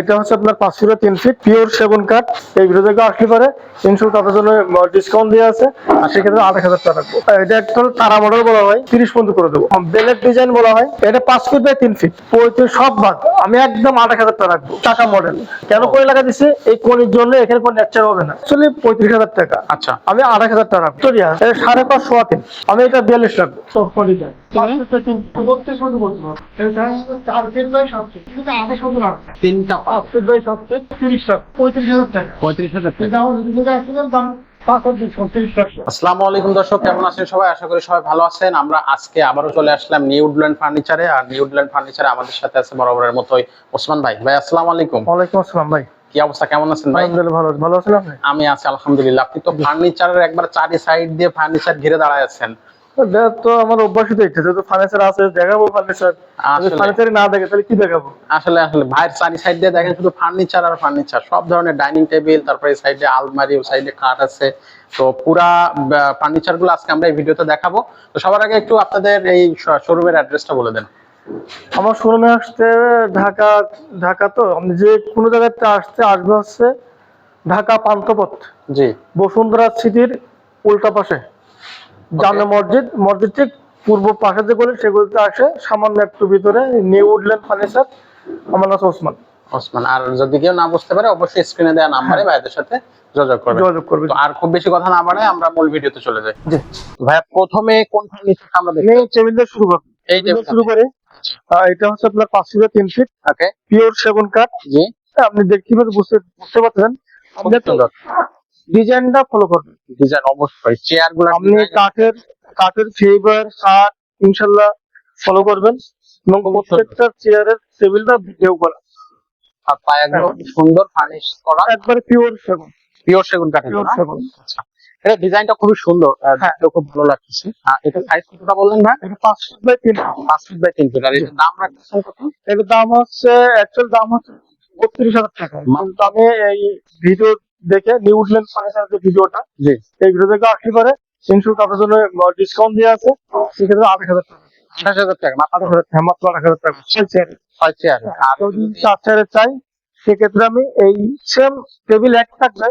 এটা হচ্ছে আপনার পাঁচ ফিট তিন ফিট পিওর সেগুন কাঠ। এই ভিডিও থেকে আসলে পারে আপনার জন্য ডিসকাউন্ট দেওয়া আছে। আর সেক্ষেত্রে আট হাজার টাকা রাখব। এটা একটা তারা মডেল বলা হয় তিরিশ পর্যন্ত করে দেবো। বেলের ডিজাইন বলা হয় এটা পাঁচ ফিট বাই তিন ফিট পঁয়ত্রিশ সব ভাগ আমি একদম আট হাজার টাকা রাখব টাকা মডেল কেন করে লাগা দিচ্ছে এই কোনির জন্য এখানে কোনো লেকচার হবে না। অ্যাকচুয়ালি পঁয়ত্রিশ হাজার টাকা। আচ্ছা। আমি আড়াই হাজার টাকা রাখব। সাড়ে পাঁচ সোয়া তিন। আমি এটা বিয়াল্লিশ রাখব। তিনটা পাঁচ ফিট বাই সাত। ফিট তিরিশ টাকা। পঁয়ত্রিশ হাজার টাকা। পঁয়ত্রিশ হাজার টাকা। আসসালামু আলাইকুম দর্শক কেমন আছেন সবাই? আশা করি সবাই ভালো আছেন। আমরা আজকে আবারও চলে আসলাম নিউডল্যান্ড ফার্নিচারে আর নিউডল্যান্ড ফার্নিচারে আমাদের সাথে আছে বরাবরের মতোই ওসমান ভাই। ভাই আসসালামু আলাইকুম। ওয়ালাইকুম আসসালাম ভাই। কি অবস্থা? কেমন আছেন ভাই? ভালো। ভালো আছেন আপনি? আমি আছি আলহামদুলিল্লাহ। আপনি তো ফার্নিচারের একবার চারি সাইড দিয়ে ফার্নিচার ঘিরে দাঁড়ায় আছেন। তো আমার অভ্যাসই তো এটা যেহেতু ফার্নিচার আছে দেখাবো ফার্নিচার। ফার্নিচারই না দেখে তাহলে কি দেখাবো? আসলে আসলে ভাইয়ের চারি সাইড দিয়ে দেখেন শুধু ফার্নিচার আর ফার্নিচার সব ধরনের ডাইনিং টেবিল তারপরে সাইডে আলমারি ও সাইডে খাট আছে। তো পুরা ফার্নিচারগুলো আজকে আমরা এই ভিডিওতে দেখাবো। তো সবার আগে একটু আপনাদের এই শোরুমের অ্যাড্রেসটা বলে দেন। আমার শোরুমে আসতে ঢাকা ঢাকা তো? আপনি যে কোনো জায়গাতে আসতে আসবে হচ্ছে ঢাকা পান্থপথ। জি। বসুন্ধরা সিটির উল্টা পাশে। জামে মসজিদ মসজিদ ঠিক পূর্ব পাশে যে গলি সেগুলিতে আসে সামান্য একটু ভিতরে নিউ উডল্যান্ড ফার্নিচার আমার নাম ওসমান। ওসমান আর যদি কেউ না বুঝতে পারে অবশ্যই স্ক্রিনে দেওয়া নাম্বারে ভাইদের সাথে যোগাযোগ করবে যোগাযোগ করবে তো আর খুব বেশি কথা না বাড়ায় আমরা মূল ভিডিওতে চলে যাই। জি। ভাইয়া প্রথমে কোন ফার্নিচার আমরা দেখি আমি টেবিল দিয়ে শুরু করব। এই টেবিল শুরু করে। আহ, এটা হচ্ছে আপনার পাঁচ ফিট তিন ফিট ওকে পিওর সেগুন কাঠ। জি। আপনি দেখতে বুঝতে বুঝতে পারছেন। ডিজাইনটা ফলো করবেন। ডিজাইন অবশ্যই চেয়ারগুলো আপনি কাঠের কাঠের ফেভার কাঠ ইনশাল্লাহ ফলো করবেন। এবং প্রত্যেকটা চেয়ারের টেবিলটা ভিডিও করা। আর পায়াগুলো সুন্দর ফার্নিশ করা। একবারে পিওর সেগুন। পিওর সেগুন কাঠের পিওর? সেগুন। আচ্ছা এটা ডিজাইনটা খুবই সুন্দর হ্যাঁ। দেখতেও খুব ভালো লাগছে। এটা সাইজ কতটা বললেন ভাই? এটা পাঁচ ফিট বাই তিন পাঁচ ফিট বাই তিন ফিট আর এটার দাম রাখতেছেন কত? এর দাম হচ্ছে অ্যাকচুয়াল দাম হচ্ছে বত্রিশ হাজার টাকা। আমি এই ভিডিও দেখে নিউজিল্যান্ড ফার্নিচার যে ভিডিওটা জি। এই ভিডিও থেকে আসলে পরে তিনশো জন্য ডিসকাউন্ট দেওয়া আছে। সেক্ষেত্রে আট হাজার টাকা। আঠাশ হাজার টাকা মাত্র? আট হাজার হ্যাঁ মাত্র আট হাজার টাকা। সেই চেয়ারে ছয় চেয়ার আর যদি চার চেয়ারে চাই সেক্ষেত্রে আমি এই সেম টেবিল এক থাকবে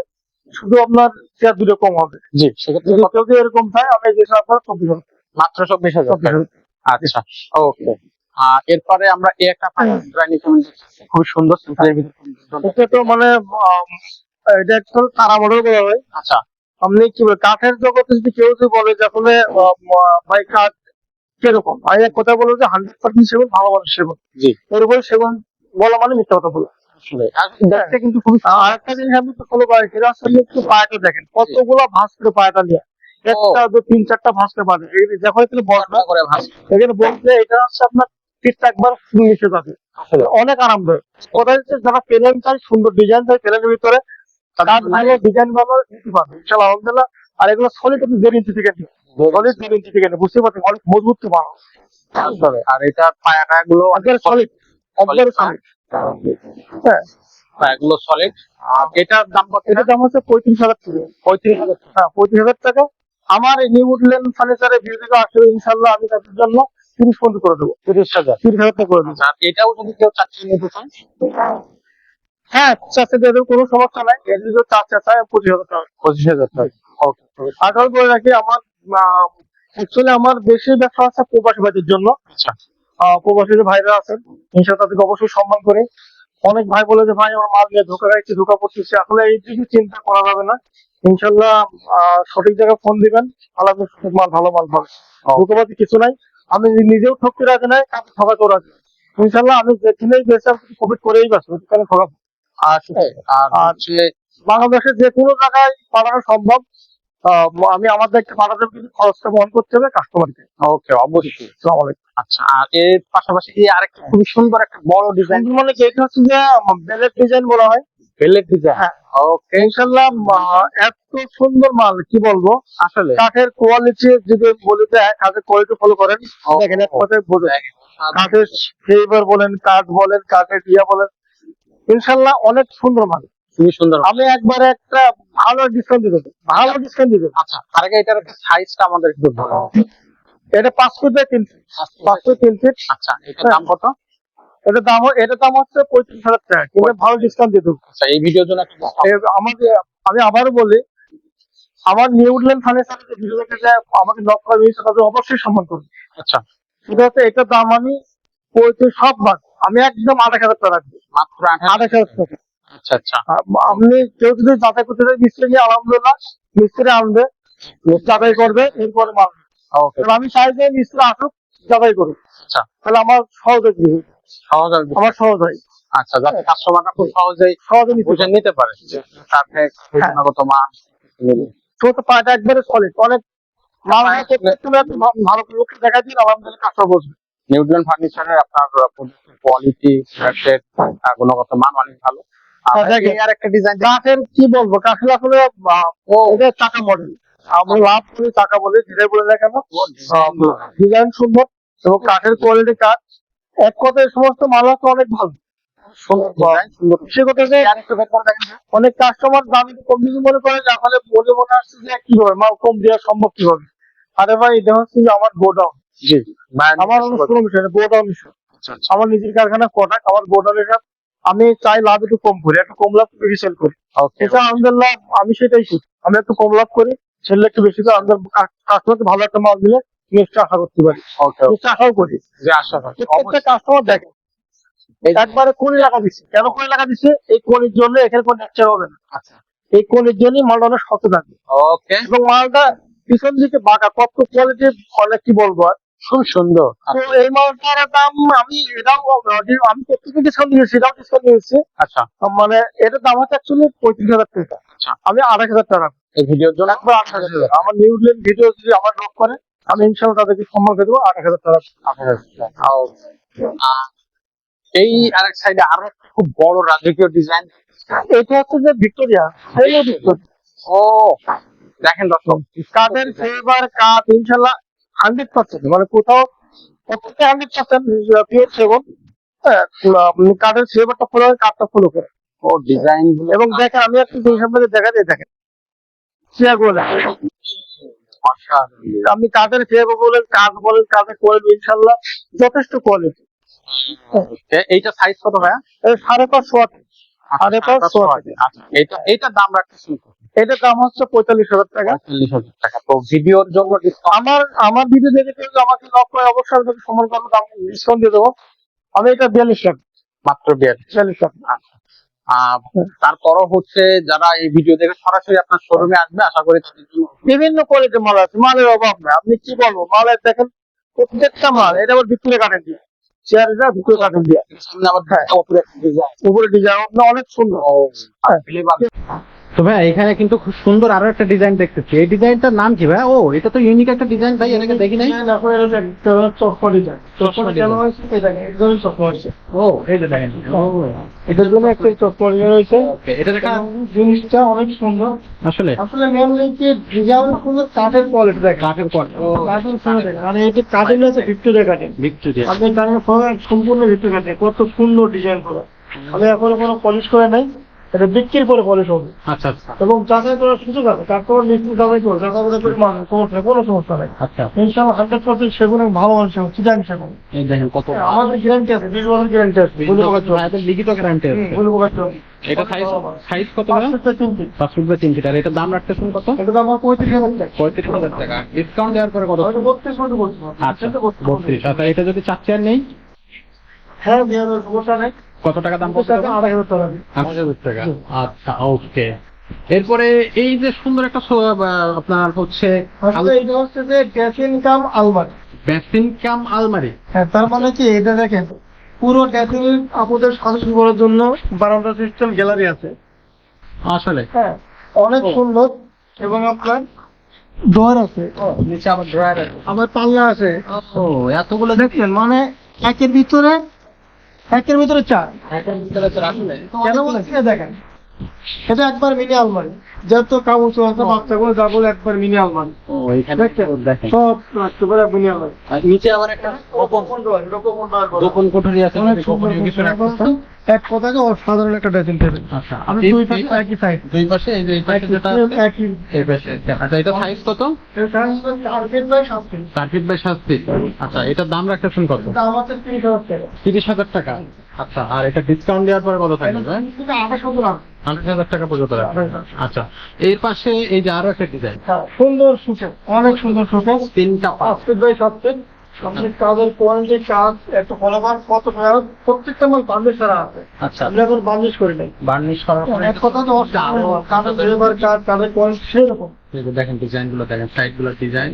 শুধু আপনার চেয়ার দুটো কম হবে। জি সেক্ষেত্রে যদি কেউ যদি এরকম চায় আমি যেটা আপনার চব্বিশ হাজার। মাত্র চব্বিশ হাজার টাকা। আচ্ছা ওকে। আর এরপরে আমরা এই একটা টেবিল খুব সুন্দর। এটা তো মানে এটা তারা মডেল করা হয়। আচ্ছা। আপনি কি কাঠের জগতে যদি কেউ যদি বলে যে আসলে ভাই কাঠ কীরকম? আমি এক কথা বলব যে হান্ড্রেড পার্সেন্ট সেগুন ভালো মানুষ সেগুন। জি। এর উপরে সেগুন বলা মানে মিথ্যা কথা বলা। দেখতে কিন্তু খুবই আর জিনিস আমি তো ফলো করি সেটা আসলে একটু পায়াটা দেখেন। কতগুলো ভাঁজ করে পায়াটা নিয়ে একটা দু তিন চারটা ভাঁজ করে পাবে যখন এখানে বসবে করে ভাস এখানে বলতে এটা হচ্ছে আপনার পিঠটা একবার নিচে যাবে অনেক আরামদায়ক। কথা হচ্ছে যারা পেলেন চাই সুন্দর ডিজাইন চাই পেলেনের ভিতরে কাঠ ভালো ডিজাইন ভালো নিতে পারবে ইনশাল্লাহ আলহামদুলিল্লাহ। আর এগুলো সলিড আপনি দেড় ইঞ্চি থেকে সলিড দেড় ইঞ্চি থেকে বুঝতে পারছেন অনেক মজবুত তো ভালো আর এটা পায়াটা গুলো একবারে সলিড একবারে সলিড হ্যাঁ। পায়াগুলো সলিড আর এটার দাম কত এটার দাম হচ্ছে পঁয়ত্রিশ হাজার টাকা। পঁয়ত্রিশ হাজার হ্যাঁ পঁয়ত্রিশ হাজার টাকা। আমার নিউ উডল্যান্ড ফার্নিচারের ভিউ থেকে আসলে ইনশাল্লাহ আমি তাদের জন্য তিরিশ পর্যন্ত করে দেবো। তিরিশ হাজার। তিরিশ হাজার টাকা করে দেবো। আর এটাও যদি কেউ চাকরি নিতে চায়? হ্যাঁ কোনো সমস্যা নাই। যদি চার পঁচিশ হাজার টাকা। পঁচিশ হাজার টাকা। আঠারো করে রাখি আমার অ্যাকচুয়ালি আমার বেশি ব্যবসা আছে প্রবাসী ভাইদের জন্য। আচ্ছা। প্রবাসী ভাইরা আছেন ইনশাল্লাহ তাদেরকে অবশ্যই সম্মান করি। অনেক ভাই বলে যে ভাই আমার মাল নিয়ে ধোকা খাইছে ধোকা পড়তেছে আসলে এই দিকে চিন্তা করা যাবে না। ইনশাল্লাহ সঠিক জায়গায় ফোন দিবেন। ভালো সঠিক মাল ভালো মাল পাবে ধোকাবাজি কিছু নাই। আমি নিজেও ঠকতে রাখি নাই কাউকে ঠকাতেও রাখি ইনশাল্লাহ আমি যেখানেই বেশি প্রফিট করেই বাঁচবো। সেখানে ঠকাবো আর আর আর- হচ্ছে বাংলাদেশের যে কোনো জায়গায় পাঠানো সম্ভব আমি আমার দায়িত্বে পাঠাতে কিন্তু খরচটা বহন করতে হবে কাস্টমারকে ওকে অবশ্যই। আচ্ছা আর এর পাশাপাশি আরেকটা খুবই সুন্দর একটা বড় ডিজাইন মানে কি? এটা হচ্ছে যে বেলের ডিজাইন বলা হয়। বেলের ডিজাইন হ্যাঁ। ওকে। ইনশাল্লাহ এত সুন্দর মাল কি বলব? আসলে? কাঠের কোয়ালিটি যদি বলে দেয় কাঠের কোয়ালিটি ফলো করেন। দেখেন এক কথায় বোঝে। কাঠের ফেভার বলেন কাঠ বলেন কাঠের ইয়া বলেন ইনশাল্লাহ অনেক সুন্দর মাল। খুবই সুন্দর আমি একবারে একটা ভালো ডিসকাউন্ট দিতে দেবো। ভালো ডিসকাউন্ট দিতে দেবো। আচ্ছা আর আগে এটার সাইজটা আমাদের একটু বলো। এটা পাঁচ ফিট বাই তিন ফিট। পাঁচ ফিট তিন ফিট। আচ্ছা এটার দাম কত? এটা দাম এটা দাম হচ্ছে পঁয়ত্রিশ হাজার টাকা। কিন্তু ভালো ডিসকাউন্ট দিয়ে দেবো। আচ্ছা এই ভিডিওর জন্য আমাকে আমি আবারও বলি আমার নিউডল্যান্ড ফার্নিচার যে ভিডিও দেখে যে আমাকে নক করে দিয়েছে তাদের অবশ্যই সম্মান করবে। আচ্ছা। সেটা হচ্ছে এটার দাম আমি পঁয়ত্রিশ সব বাদ আমি একদম আঠাশ হাজার টাকা রাখব। মাত্র আঠাশ হাজার? টাকা। আচ্ছা আচ্ছা। আপনি কেউ যদি যাচাই করতে চাই মিস্ত্রি নিয়ে আলহামদুলিল্লাহ মিস্ত্রি আনবে যাচাই করবে এরপরে এবার আমি চাই যে মিস্ত্রি আসুক যাচাই করুক। আচ্ছা। তাহলে আমার সহজ হয়ে। সহজ। আমার সহজ হয়। আচ্ছা যাতে কাস্টমাররা খুব সহজেই সহজে বুঝে নিতে পারে। যে গুণগত মান। মিলে। ছোট পাটা একবারে সলিড অনেক মাল ভালো করে লোককে দেখা দিন আলহামদুলিল্লাহ কাস্টমার বসবে। নিউজিল্যান্ড ফার্নিচারের আপনার কোয়ালিটি রেট গুণগত মান অনেক ভালো। আর আর একটা ডিজাইন কাঠের কি বলব? কাঠের আসলে আহ, ও এটা চাকা মডেল আমরা লাভ করি চাকা বলে যেটাই বলে না কেন? ডিজাইন সুন্দর। এবং কাঠের কোয়ালিটি কাঠ। এক কথায় সমস্ত মাল আছে অনেক ভালো। অনেক কাস্টমার দাম কম দিতে মনে করে যে আসলে মনে মনে আসছে যে কীভাবে? মাল কম দেওয়া সম্ভব কীভাবে? আরে ভাই এটা হচ্ছে যে আমার গোডাউন জি। আমার কোনো বিষয় না গোডাউন বিষয় আচ্ছা, আচ্ছা। আমার নিজের কারখানা কটাক আমার গোডাউনের আমি চাই লাভ একটু কম করি একটু কম লাভ বেশি সেল করি। এটা আলহামদুলিল্লাহ আমি সেটাই করি। আমি একটু কম লাভ করি সেল একটু বেশি করে আমাদের কাস্টমারকে ভালো একটা মাল দিলে আশা করতে পারি. আশাও করি। যে আশা প্রত্যেকটা কাস্টমার দেখে। একবারে কোন লাগা দিচ্ছে কেন কোন লাগা দিচ্ছে এই কোনের জন্য এখানে কোনো হবে না। আচ্ছা। এই কোনের জন্যই মালটা অনেক থাকবে ওকে এবং মালটা পিছন দিকে বাঁকা কত কোয়ালিটি অনেক কি বলব আর? খুব সুন্দর। এই মালটার দাম আমি এটাও আমি ডিসকাউন্ট দিয়েছি এটাও ডিসকাউন্ট দিয়েছি আচ্ছা। মানে এটার দাম হচ্ছে অ্যাকচুয়ালি পঁয়ত্রিশ হাজার টাকা। আচ্ছা। আমি আড়াই হাজার টাকা। এই ভিডিওর জন্য? একবার আট হাজার টাকা। আমার নিউজিল্যান্ড ভিডিও যদি আমার করে আমি ইনশাল্লাহ তাদেরকে সম্মান করে দেবো আট হাজার টাকা। এই আরেক সাইডে আরও খুব বড় রাজকীয় ডিজাইন এটা হচ্ছে যে ভিক্টোরিয়া। ও দেখেন দর্শক। কাঠের ফেভার কাঠ ইনশাল্লাহ হান্ড্রেড পার্সেন্ট মানে কোথাও প্রত্যেকটা হান্ড্রেড পার্সেন্ট পিওর হ্যাঁ, আপনি কাঠের ফেভারটা ফলো করে কাঠটা ফলো করে ও ডিজাইন এবং দেখেন আমি একটু জিনিস আপনাদের দেখা দিয়ে দেখেন। চেয়ারগুলো। আপনি কাঠের ফেভার বলেন কাঠ বলেন কাঠের কোয়ালিটি ইনশাল্লাহ যথেষ্ট কোয়ালিটি এইটা সাইজ কত ভাইয়া? সাড়ে পাঁচশো আছে সাড়ে পাঁচশো আছে আচ্ছা এটা এইটার দাম রাখতেছেন কত? এটার দাম হচ্ছে পঁয়তাল্লিশ হাজার টাকা। পঁয়তাল্লিশ হাজার টাকা। তো ভিডিওর জন্য আমার আমার ভিডিও দেখে কেউ আমাকে লক করে অবশ্যই আমি করব ডিসকাউন্ট দিয়ে দেবো। আমি এটা বিয়াল্লিশ মাত্র বিয়াল্লিশ। বিয়াল্লিশ আচ্ছা। তারপরও হচ্ছে যারা এই ভিডিও দেখে সরাসরি আপনার শোরুমে আসবে আশা করি তাদের জন্য বিভিন্ন কোয়ালিটির মাল আছে মালের অভাব নেই। আপনি কি বলব মালের দেখেন প্রত্যেকটা মাল এটা আবার ভিক্টোরিয়া কাঠের দিয়ে। চেয়ার এটা ভিক্টোরিয়া কাঠের দিয়ে। সামনে আবার উপরে ডিজাইন উপরে ডিজাইন অনেক সুন্দর। হ্যাঁ। তো ভাই এখানে কিন্তু খুব সুন্দর আরও একটা ডিজাইন দেখতেছি। এই ডিজাইনটার নাম কি ভাই? ও এটা তো ইউনিক একটা ডিজাইন ভাই এটাকে দেখি নাই? ও এই যে দেখেন। এটার জন্য একটা চশমা ডিজাইন হয়েছে। এটা দেখা জিনিসটা অনেক সুন্দর। আসলে? আসলে মেনলি কি ডিজাইন কোনো কাঠের কোয়ালিটি দেখেন। কাঠের পট কাঠের মানে এটা কাঠের আছে ভিক্টোরিয়া কাঠের ভিক্টোরিয়া আপনি কাঠের সম্পূর্ণ ভিক্টোরিয়া কত সুন্দর ডিজাইন করা। আমি এখনও কোনো পলিশ করে নাই। এটা বিক্রির পরে পলিশ হবে। আচ্ছা আচ্ছা। এবং যাচাই করার সুযোগ আছে। কাস্টমার নিশ্চিত যাচাই করে। যাচাই করে করে মানুষ সমস্যা কোনো সমস্যা নাই। আচ্ছা। ইনশাআল্লাহ হান্ড্রেড পার্সেন্ট সেগুন ভালো মানুষ সেগুন চিটাং সেগুন। এই দেখেন কত আমাদের গ্যারান্টি আছে বিশ বছর গ্যারান্টি আছে। লিখিত গ্যারান্টি আছে। এটা সাইজ সাইজ কত পাঁচশো তিন ফিট আর দাম রাখতেছেন কত? এটা তো আমার পঁয়ত্রিশ হাজার টাকা। পঁয়ত্রিশ হাজার টাকা। ডিসকাউন্ট দেওয়ার পরে কত? বত্রিশ মতো বলছি। আচ্ছা বত্রিশ। আচ্ছা এটা যদি চার চেয়ার নেই? হ্যাঁ সমস্যা নেই। কত টাকা দাম টাকা আড়াই হাজার টাকা। আট হাজার টাকা। আচ্ছা ওকে। এরপরে এই যে সুন্দর একটা আপনার হচ্ছে এটা হচ্ছে যে ড্রেসিং কাম আলমারি। বেসিন কাম আলমারি। হ্যাঁ তার মানে কি এটা দেখেন পুরো ড্রেসিং আপুদের সাজেশন করার জন্য বারান্দা সিস্টেম গ্যালারি আছে। আসলে? হ্যাঁ অনেক সুন্দর। এবং আপনার ডোর আছে। নিচে আবার ড্রয়ার আছে। আবার পাল্লা আছে। ও এতগুলো দেখছেন মানে একের ভিতরে একের ভিতরে চার। একের ভিতরে চার আসলে? কেন বলছি? দেখেন। এটা একবার মিনি আলমারি যেহেতু কাগজ আছে বাচ্চাগুলো যা বলে একবার মিনি আলমারি ও এখানে দেখেন। সব রাখতে পারে মিনি আলমারি আর নিচে আবার একটা গোপন কোঠরি আছে অনেক সুন্দর কিছু এক কথাকে অসাধারণ একটা ড্রেসিং টেবিল আচ্ছা আমি দুই পাশে একই সাইজ দুই পাশে এই যে এই পাশে যেটা একই এই পাশে আচ্ছা এটা সাইজ কত? বাই সাত ফিট চার ফিট বাই সাত ফিট আচ্ছা এটার দাম রাখতেছেন কত? দাম হচ্ছে তিরিশ হাজার টাকা। তিরিশ হাজার টাকা। আচ্ছা আর এটা ডিসকাউন্ট দেওয়ার পরে কত থাকবে? আঠাশ হাজার টাকা হাজার টাকা পর্যন্ত আচ্ছা এর পাশে এই যে আরও একটা ডিজাইন সুন্দর অনেক সুন্দর সুখে তিনটা পাঁচ। ফিট বাই সাত ফিট আপনি কাজের কোয়ালিটি কাজ একটু ফলাফল কত টাকা? প্রত্যেকটা মাল বান্ডিশ ছাড়া আছে। আচ্ছা। আমরা এখন বান্ডিশ করি নাই। বার্নিশ করার পরে এক কথা তো কাজের ফ্লেভার কাজ কাজের কোয়ালিটি সেরকম। দেখেন ডিজাইনগুলো দেখেন সাইডগুলো ডিজাইন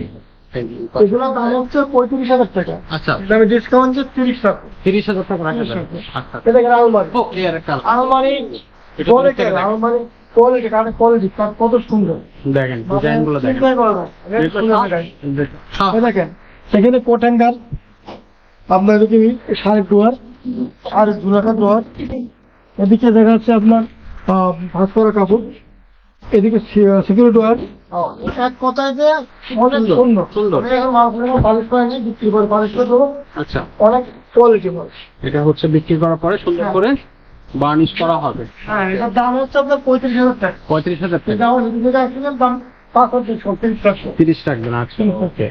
এগুলোর দাম হচ্ছে পঁয়ত্রিশ হাজার টাকা। আচ্ছা। আমি ডিসকাউন্ট যে তিরিশ টাকা। তিরিশ হাজার টাকা রাখা যাবে। আচ্ছা। এটা আলমারি। আলমারি কোয়ালিটি কত সুন্দর। দেখেন ডিজাইনগুলো দেখেন। চিন্তাই করা যায়। এটা সুন্দর দেখায়। সব এই দেখেন এখানে কোট আপনার এদিকে শাড়ি ডোয়ার আর ডোয়ার এদিকে দেখা যাচ্ছে আপনার আহ, ভাঁজ করা কাপড় এদিকে সিকিউরিটি ডোয়ার এক কথায় যে অনেক সুন্দর, সুন্দর। পালিশ করে বিক্রি করে পালিশ করে দেবো। আচ্ছা। অনেক কোয়ালিটি এটা হচ্ছে বিক্রি করার পরে সুন্দর করে বার্নিশ করা হবে। হ্যাঁ এটার দাম হচ্ছে আপনার পঁয়ত্রিশ হাজার টাকা। পঁয়ত্রিশ হাজার টাকা। দাম পাঁচ হাজার তিরিশ টাকা না আচ্ছা ওকে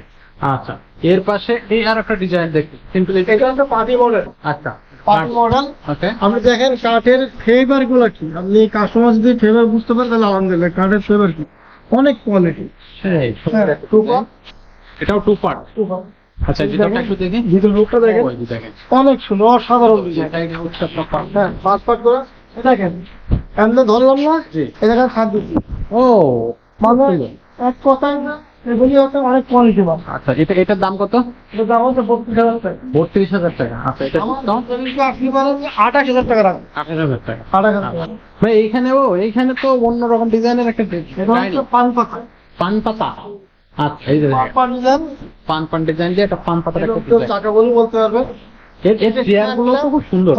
আচ্ছা এর পাশে এই আর একটা ডিজাইন দেখি সিম্পল এটা হচ্ছে মডেল আচ্ছা। মডেল ওকে আপনি দেখেন কাঠের ফেভারগুলো কি? আপনি কাস্টমার যদি ফেভার বুঝতে পারেন তাহলে আলহামদুলিল্লাহ কাঠের ফেভার কি? অনেক কোয়ালিটি সেই হ্যাঁ এটাও টু পার্ট টু পার্ট আচ্ছা একটু লোকটা দেখেন। অনেক সুন্দর অসাধারণ হ্যাঁ পাঁচ পার্ট করে। দেখেন এমনি ধরলাম না? জি। দেখেন সাত দিচ্ছি ও মানে এক কথায় না এগুলি হচ্ছে অনেক কোয়ালিটি মাল। আচ্ছা এটা এটার দাম কত? দাম হচ্ছে বত্রিশ হাজার টাকা। বত্রিশ হাজার টাকা। আচ্ছা এটা আমার discount? যদি আপনি বলেন আঠাশ হাজার টাকা আঠাশ হাজার টাকা। আঠাশ হাজার টাকা। ভাই এইখানেও এইখানে তো অন্যরকম ডিজাইনের একটা এটা হচ্ছে পান পাতা। পান পাতা। আচ্ছা এই যে পান পান ডিজাইন দিয়ে একটা পান পাতার একটা চাকা বলে বলতে পারবে? এর এর চেয়ারগুলো তো খুব সুন্দর।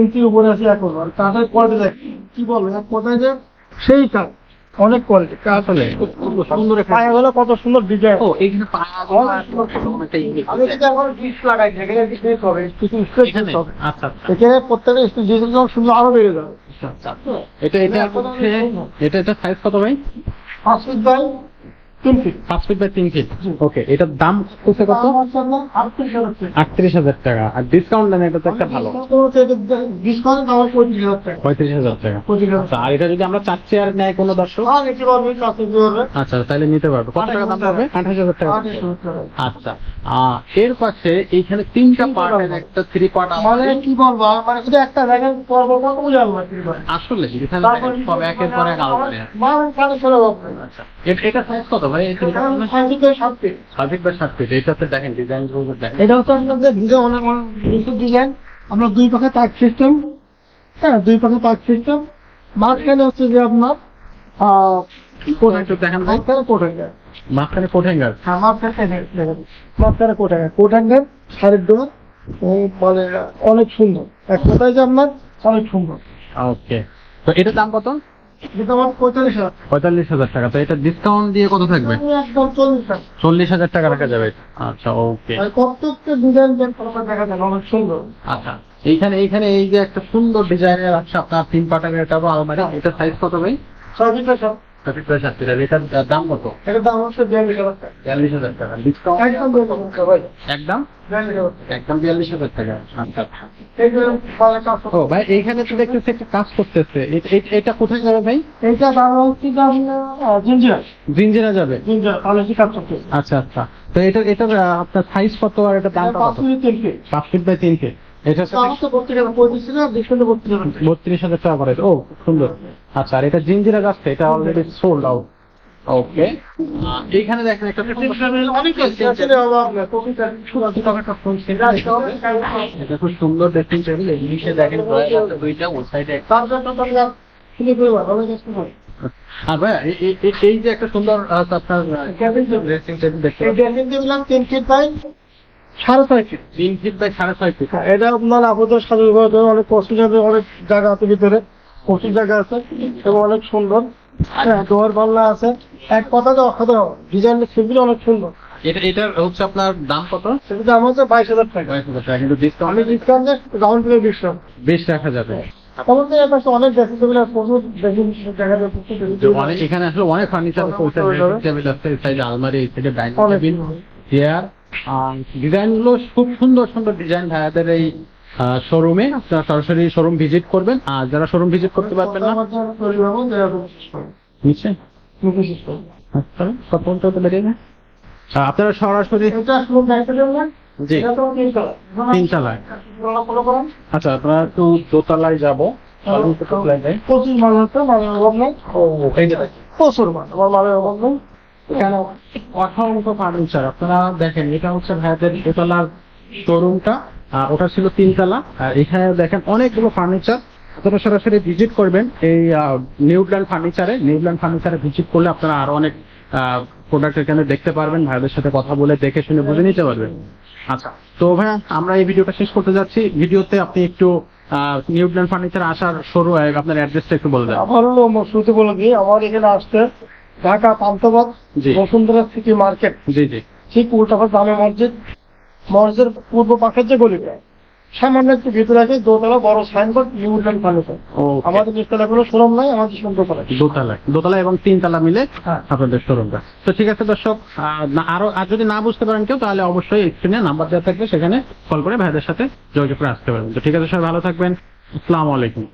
ইঞ্চির উপরে আছে এখন আর কাঠের কোয়ালিটি দেখ কি বলব? এক কথায় যে সেই কাঠ অনেক কোয়ালিটি কাঠ খুব সুন্দর। সুন্দর একটা কত সুন্দর ডিজাইন ও এইখানে পায়াগুলো আসলে একটা ইউনিক আমি যদি এখন ডিশ লাগাই এখানে ডিশ হবে কিছু স্টেজ হবে। আচ্ছা আচ্ছা। এখানে প্রত্যেকটা সুন্দর আরও বেড়ে যাবে। আচ্ছা, আচ্ছা। এটা এটা এটা এটা সাইজ কত ভাই? পাঁচ ফিট বাই তিন ফিট পাঁচ ফিট বাই তিন ফিট ওকে এটার দাম হচ্ছে কত? আটত্রিশ হাজার টাকা। আটত্রিশ হাজার টাকা আর ডিসকাউন্ট দেন এটা তো একটা ভালো। ডিসকাউন্ট আমার পঁয়ত্রিশ হাজার টাকা। পঁয়ত্রিশ হাজার টাকা। আচ্ছা আর এটা যদি আমরা চার চেয়ার নেয় কোনো দর্শক? আর নিতে পারবে কাছে দিতে পারবে। আচ্ছা তাহলে নিতে পারবে। কত টাকা দাম পড়বে? আঠাশ হাজার টাকা। আঠাশ হাজার টাকা। আচ্ছা আহ, এর পাশে এইখানে তিনটা পার্টের একটা থ্রি পার্ট মানে কি বলব? মানে শুধু একটা দেখেন আসলে এখানে সব একের পর এক। মানে আচ্ছা এটা সাইজ কত? ভাই বা দেখেন ডিজাইন দেখেন। এটা হচ্ছে আপনাদের ডিজাইন অনেক অনেক ডিজাইন আমরা দুই পাখে তাক সিস্টেম হ্যাঁ দুই পাখে তাক সিস্টেম মাঝখানে হচ্ছে যে আপনার মাঝখানে কোঠেঙ্গার হ্যাঁ মাঝখানে মাঝখানে ডোর ও মানে অনেক সুন্দর। এক কথায় যে আপনার অনেক সুন্দর। ওকে তো এটার দাম কত? পঁয়তাল্লিশ হাজার। টাকা। তো এটা ডিসকাউন্ট দিয়ে কত থাকবে? চল্লিশ হাজার। টাকা রাখা যাবে। আচ্ছা ওকে আচ্ছা এইখানে এইখানে এই যে একটা সুন্দর ডিজাইনের আছে আপনার তিন পাটার এটা আলমারি এটা সাইজ কত ভাই? ছয় ফিট সাত থার্টি প্লাস সাত ফিট এটার দাম কত? এটার দাম হচ্ছে বিয়াল্লিশ হাজার টাকা। বিয়াল্লিশ হাজার টাকা। ডিসকাউন্ট একদম বিয়াল্লিশ হাজার টাকা। ভাই একদম? বিয়াল্লিশ হাজার টাকা। একদম বিয়াল্লিশ হাজার টাকা। আচ্ছা। কাজ ও ভাই এইখানে তো দেখতেছি একটা কাজ করতেছে। এটা কোথায় যাবে ভাই? এইটা দাম হচ্ছে জিঞ্জিরা যাবে? জিঞ্জার তাহলে কি কাজ আচ্ছা আচ্ছা। তো এটা এটার আপনার সাইজ কত আর এটা দাম কত? পাঁচ ফিট বাই তিন ফিট এটা বত্রিশ হাজার টাকা। করে ও সুন্দর। আচ্ছা আর এটা জিঞ্জিরা যাচ্ছে এটা অলরেডি সোল্ড আউট ওকে। এইখানে দেখেন একটা ছিল। এটা খুব সুন্দর ড্রেসিং টেবিল ইংলিশে দেখেন দুইটা ওই সাইডে। আর ভাই এই- যে একটা সুন্দর আপনার ড্রেসিং টেবিল দেখতে এই ড্রেসিং টেবিল তিন ফিট বাই সাড়ে ছয় ফিট তিন ফিট বাই সাড়ে ছয় ফিট এটা আপনার সাজু অনেক কষ্ট যাবে অনেক জায়গা আছে ভিতরে। প্রচুর জায়গা আছে এবং অনেক সুন্দর। হ্যাঁ দোয়ার পাল্লা আছে। এক কথা তো ডিজাইন সেগুলো অনেক সুন্দর। এটা এটার হচ্ছে আপনার দাম কত? সেটা হচ্ছে বাইশ হাজার টাকা। বাইশ হাজার টাকা কিন্তু আমি ডিসকাউন্ট ডিসকাউন্ট রাউন্ড করে দিচ্ছিলাম বেশ রাখা যাবে এর পাশে অনেক ড্রেসিং টেবিল প্রচুর ড্রেসিং আছে। এখানে আসলে অনেক ফার্নিচার টেবিল আছে আলমারি সাইডে ডাইনিং টেবিল চেয়ার ডিজাইনগুলো খুব সুন্দর সুন্দর ডিজাইন ভাইয়াদের এই শোরুমে আপনারা সরাসরি শোরুম ভিজিট করবেন। আর যারা শোরুম ভিজিট করতে পারবেন না। আচ্ছা কত হতে আপনারা সরাসরি জি। আচ্ছা আপনারা একটু দোতলায় যাব। প্রচুর মাল মালের অভাব নেই। প্রচুর মাল আমার মালের অভাব নেই। এখানে অসংখ্য ফার্নিচার আপনারা দেখেন, এটা হচ্ছে ভাইয়াদের দোতলার শোরুমটা ওটা ছিল তিনতলা। আর এখানে দেখেন অনেকগুলো ফার্নিচার আপনারা সরাসরি ভিজিট করবেন এই নিউল্যান্ড ফার্নিচারে নিউল্যান্ড ফার্নিচারে ভিজিট করলে আপনারা আরও অনেক প্রোডাক্ট এখানে দেখতে পারবেন। ভাইয়াদের সাথে কথা বলে দেখে শুনে বুঝে নিতে পারবেন। আচ্ছা তো ভাইয়া, আমরা এই ভিডিওটা শেষ করতে যাচ্ছি। ভিডিওতে আপনি একটু নিউল্যান্ড ফার্নিচার আসার শুরু আপনার অ্যাড্রেসটা একটু বলে দেন। আমার শুরুতে বলে দিই, আমার এখানে আসতে ঢাকা জি। Bashundhara city market. জি জি। ঠিক উল্টাপাশ জামে মসজিদ মসজিদের পূর্ব পাশের যে গলিটা সামান্য একটু ভিতরে আছে দোতলা বড় সাইনবোর্ড নিউল্যান্ড ফার্নিচার। আমাদের নিচতলা কোনো শোরুম নাই আমাদের সুন্দর করা দোতলায় দোতলা এবং তিনতলা মিলে হ্যাঁ। আপনাদের শোরুমটা তো ঠিক আছে দর্শক আরও আর যদি না বুঝতে পারেন কেউ তাহলে অবশ্যই স্ক্রিনে নাম্বার দেওয়া থাকবে সেখানে কল করে ভাইদের সাথে যোগাযোগ করে আসতে পারবেন তো ঠিক আছে সবাই ভালো থাকবেন। আসসালামু আলাইকুম।